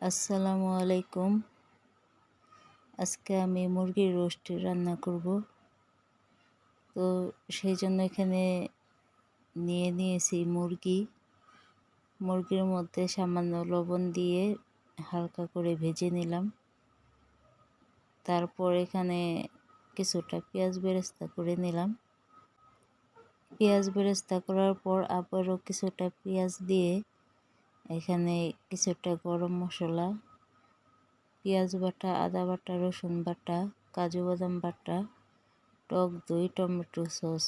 আসসালামু আলাইকুম। আজকে আমি মুরগির রোস্ট রান্না করব। তো সেই জন্য এখানে নিয়ে নিয়েছি মুরগি। মুরগির মধ্যে সামান্য লবণ দিয়ে হালকা করে ভেজে নিলাম। তারপর এখানে কিছুটা পেঁয়াজ বেরেস্তা করে নিলাম। পেঁয়াজ বেরেস্তা করার পর আবারও কিছুটা পেঁয়াজ দিয়ে এখানে কিছুটা গরম মশলা, পেঁয়াজ বাটা, আদা বাটা, রসুন বাটা, কাজু বাদাম বাটা, টক দই, টমেটো সস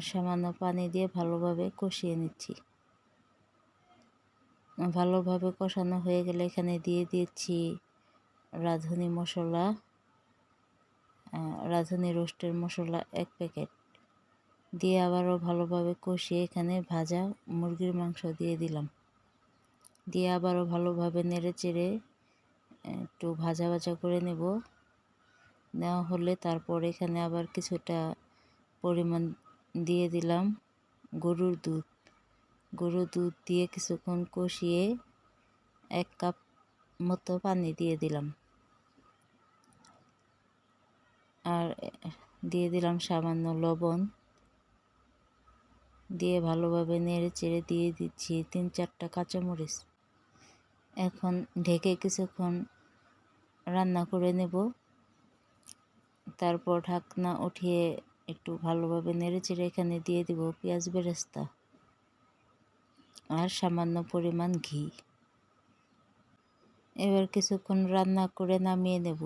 সামান্য পানি দিয়ে ভালোভাবে কষিয়ে নিচ্ছি। ভালোভাবে কষানো হয়ে গেলে এখানে দিয়ে দিয়েছি রাঁধুনি মশলা রাঁধুনি রোস্টের মশলা এক প্যাকেট। দিয়ে আবারও ভালোভাবে কষিয়ে এখানে ভাজা মুরগির মাংস দিয়ে দিলাম। দিয়ে আবারও ভালোভাবে নেড়ে চেড়ে, একটু ভাজা ভাজা করে নেব। নেওয়া হলে তারপর এখানে আবার কিছুটা পরিমাণ দিয়ে দিলাম গরুর দুধ। গরুর দুধ দিয়ে কিছুক্ষণ কষিয়ে এক কাপ মতো পানি দিয়ে দিলাম। আর দিয়ে দিলাম সামান্য লবণ। দিয়ে ভালোভাবে নেড়ে চেড়ে দিয়ে দিচ্ছি তিন চারটা কাঁচামরিচ। এখন ঢেকে কিছুক্ষণ রান্না করে নেব। তারপর ঢাকনা উঠিয়ে একটু ভালোভাবে নেড়ে চেড়ে এখানে দিয়ে দিব পেঁয়াজ বেরেস্তা আর সামান্য পরিমাণ ঘি। এবার কিছুক্ষণ রান্না করে নামিয়ে নেব।